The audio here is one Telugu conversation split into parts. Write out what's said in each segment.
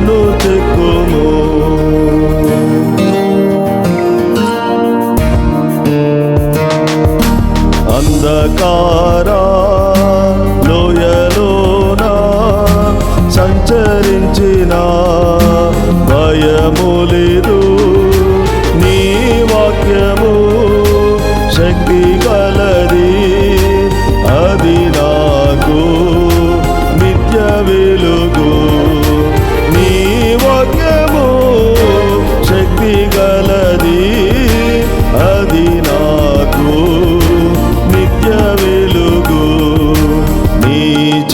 నన్ను como. అంధకార లోయలోన సంచరించిన భయములే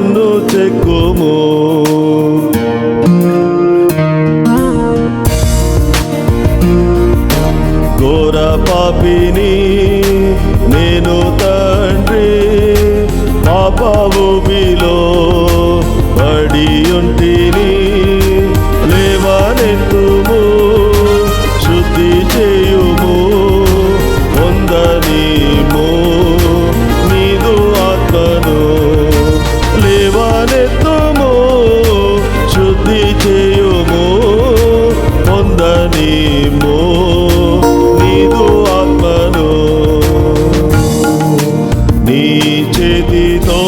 నన్ను చెక్కుము. ఘోర పాపిని నేను తండ్రి పాపవుబిలో పడి ఉంటిని లేవనెత్తుము శుద్ధి చేయుము పొందనీము. పొందనీము నీదు ఆత్మను నీ చేతితో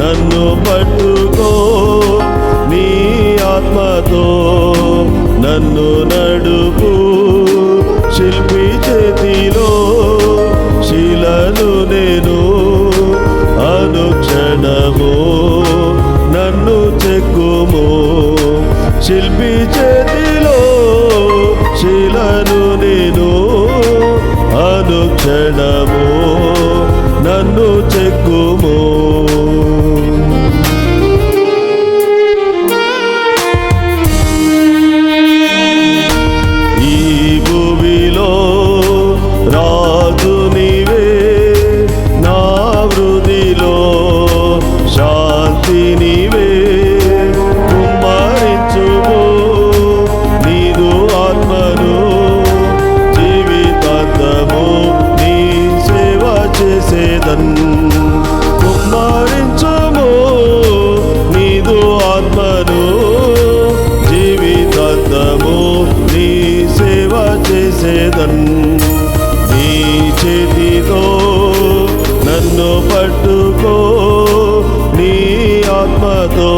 నన్ను పట్టుకో. నీ ఆత్మతో నన్ను నడుపు. శిల్పి చేతిలో శిలను నేను అనుక్షణము నన్ను శిల్పి అనుక్షణము నన్ను చెక్కుము. చేదన్ నీ చేతితో నన్ను పట్టుకో. నీ ఆత్మతో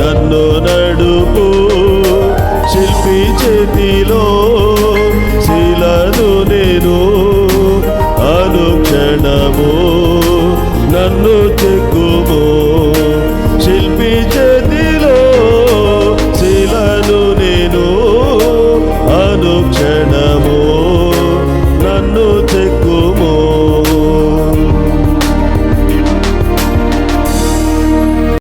నన్ను నడుపు. శిల్పి చేతిలో శిలను నేను అనుక్షణము నన్ను amo.